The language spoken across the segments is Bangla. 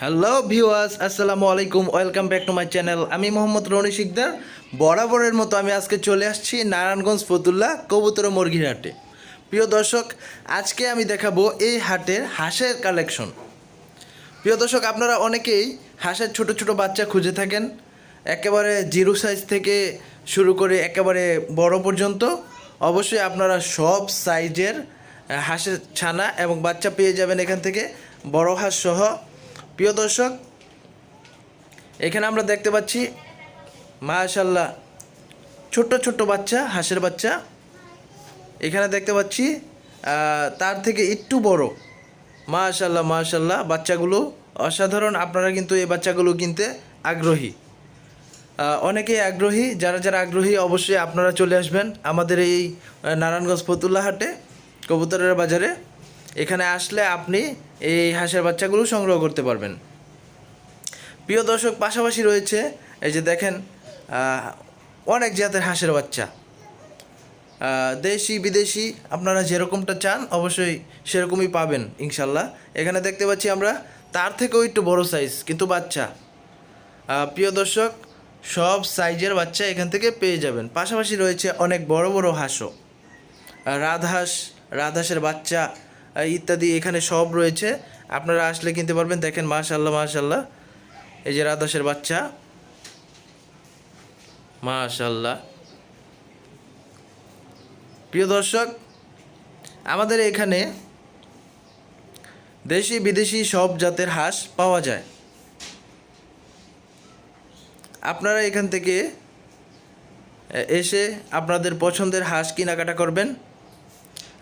হ্যালো ভিউয়ার্স আসসালামু আলাইকুম welcome back to my channel আমি মোহাম্মদ রনি শিকদার। বরাবরের মতো আমি আজকে চলে আসছি নারায়ণগঞ্জ ফতুল্লা কবুতর মুরগির হাটে। প্রিয় দর্শক, আজকে আমি দেখাবো এই হাটের হাঁসের কালেকশন প্রিয় দর্শক, আপনারা অনেকেই হাঁসের ছোট ছোট বাচ্চা খুঁজে থাকেন। একেবারে জিরো সাইজ থেকে শুরু করে একেবারে বড় পর্যন্ত। অবশ্যই আপনারা সব সাইজের হাঁসের ছানা এবং বাচ্চা পেয়ে যাবেন এখান থেকে। বড় হাঁস সহ প্রিয় দর্শক, এখানে আমরা দেখতে পাচ্ছি মাশাল্লাহ ছোট্ট ছোট্ট বাচ্চা, হাঁসের বাচ্চা। এখানে দেখতে পাচ্ছি তার থেকে একটু বড়। মাশাল্লাহ মাশাল্লাহ বাচ্চাগুলো অসাধারণ। আপনারা কিন্তু এই বাচ্চাগুলো কিনতে আগ্রহী। অনেকেই আগ্রহী, যারা যারা আগ্রহী, অবশ্যই আপনারা চলে আসবেন আমাদের এই নারায়ণগঞ্জ ফতুল্লা কবুতরের বাজারে। এখানে আসলে আপনি এই হাঁসের বাচ্চাগুলো সংগ্রহ করতে পারবেন। প্রিয় দর্শক, পাশাপাশি রয়েছে এই যে দেখেন অনেক জাতের হাঁসের বাচ্চা। দেশি, বিদেশি, আপনারা যেরকমটা চান অবশ্যই সেরকমই পাবেন, ইনশাল্লাহ। এখানে দেখতে পাচ্ছি আমরা, তার থেকেও একটু বড় সাইজ কিন্তু বাচ্চা। প্রিয় দর্শক, সব সাইজের বাচ্চা এখান থেকে পেয়ে যাবেন। পাশাপাশি রয়েছে অনেক বড় বড় হাঁসও। রাজহাঁস, রাজহাঁসের বাচ্চা ইত্যাদি এখানে সব রয়েছে। আপনারা আসলে কিনতে পারবেন। দেখেন মাশাল্লাহ মাশাল্লাহ এই যে রাজহাঁসের বাচ্চা। মাশাল্লাহ প্রিয় দর্শক, আমাদের এখানে দেশি, বিদেশি সব জাতের হাঁস পাওয়া যায়। আপনারা এখান থেকে এসে আপনাদের পছন্দের হাঁস কেনাকাটা করবেন।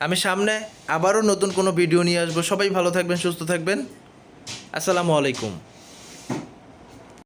আমি সামনে আবারও নতুন কোনো ভিডিও নিয়ে আসব। সবাই ভালো থাকবেন, সুস্থ থাকবেন। আসসালামু আলাইকুম।